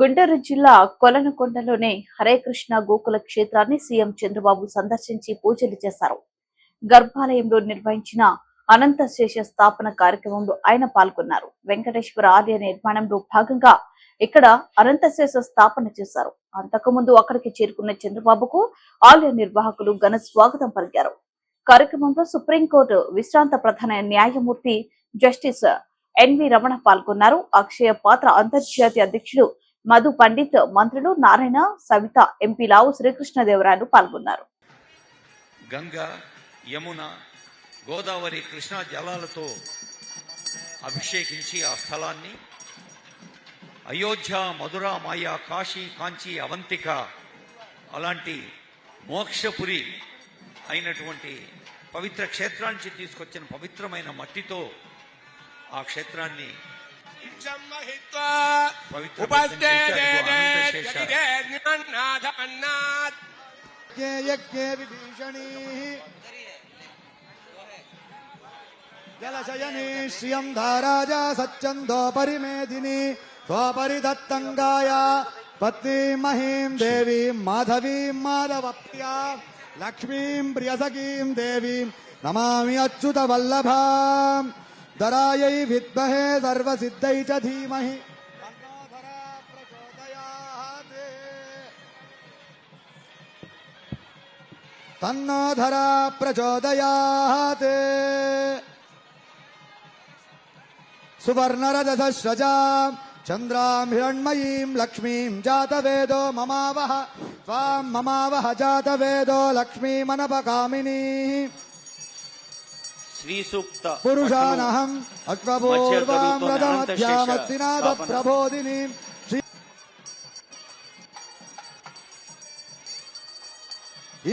గుంటూరు జిల్లా కొలనకొండలోనే హరే కృష్ణ గోకుల క్షేత్రాన్ని సీఎం చంద్రబాబు సందర్శించి పూజలు చేశారు. గర్భాలయంలో నిర్వహించిన అనంత శేష స్థాపన కార్యక్రమంలో ఆయన పాల్గొన్నారు. వెంకటేశ్వర ఆలయ నిర్మాణంలో భాగంగా ఇక్కడ అనంతశేష స్థాపన చేశారు. అంతకుముందు అక్కడికి చేరుకున్న చంద్రబాబుకు ఆలయ నిర్వాహకులు ఘన స్వాగతం పలికారు. కార్యక్రమంలో సుప్రీంకోర్టు విశ్రాంత ప్రధాన న్యాయమూర్తి జస్టిస్ ఎన్వి రమణ పాల్గొన్నారు. అక్షయ పాత్ర అంతర్జాతీయ అధ్యక్షుడు మధు పండిత్ మంత్రులు నారాయణ సవిత ఎంపీ లావు శ్రీకృష్ణదేవరాయలు పాల్గొన్నారు. గంగా యమున గోదావరి కృష్ణా జలాలతో అభిషేకించి ఆ స్థలాన్ని అయోధ్య మధుర మాయ కాశీ కాంచి అవంతిక అలాంటి మోక్షపురి అయినటువంటి పవిత్ర క్షేత్రానికి తీసుకొచ్చిన పవిత్రమైన మట్టితో ఆ క్షేత్రాన్ని उपस्थे जलशयनी श्रियं धाराजा सच्चन्दोपरि मेदिनी स्वपरि दत्तङ्गाय पत्नी महीं देवीं माधवीं माधवप्रिया लक्ष्मीं देवी नमा अच्युत वल्लभा धरायै विद्महे सर्वसिद्धै च धीमहि। तन्नोधरा प्रचोदयात्। सुवर्णरदसस्रजाम् चन्द्राम् लक्ष्मी जात वेदो ममावह। त्वाम् ममावह मनप लक्ष्मीमनपकामिनी। श्रीसूक्त पुरुषानहम् अश्वपूर्वामृतमध्यामत्सिनाथ प्रबोधिनीम्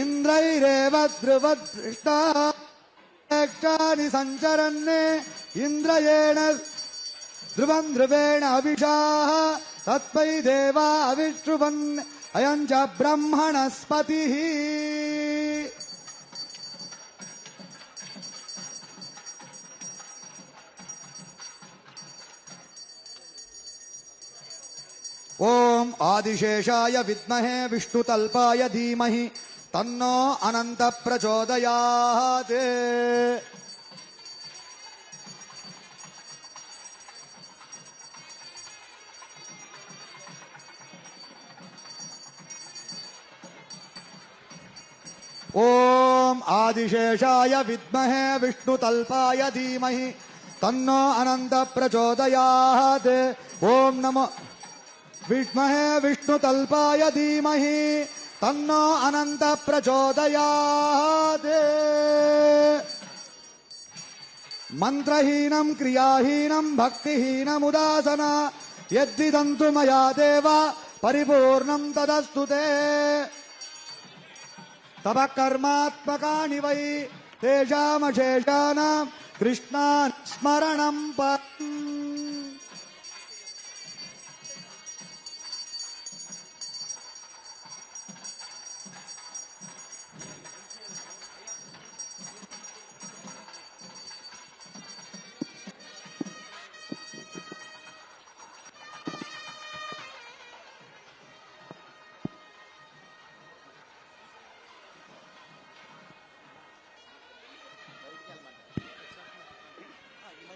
इन्द्रैरेव ध्रुवदृष्टानि सञ्चरन् इन्द्रयेण ध्रुवम् ध्रुवेण अविषाः तत्व देवा अविष्रुवन् अयम् च ब्रह्मणस्पतिः। ओम आदिशेषाय विद्महे विष्णुतल्पाय धीमहि तन्नो अनंत प्रचोदयात् ओम आदिशेषाय विद्महे विष्णुतल्पाय धीमहि तन्नो अनंत प्रचोदयात् ओम नमो విద్మహే విష్ణుతల్పాయ ధీమహి తన్నో అనంత ప్రచోదయాత్ ధీమహి తన్నో అనంత ప్రచోదయాత్ మంత్రహీనం క్రియాహీనం భక్తిహీనముదాసన యద్దిదంతు మయా దేవ పరిపూర్ణం తదస్తు తవ కర్మాత్మకాని వై తేషామశేషానాం కృష్ణా స్మరణం పరం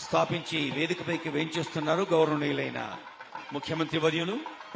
స్థాపించి వేదికపైకి వేయించేస్తున్నారు గౌరవనీయులైన ముఖ్యమంత్రి వర్యులు.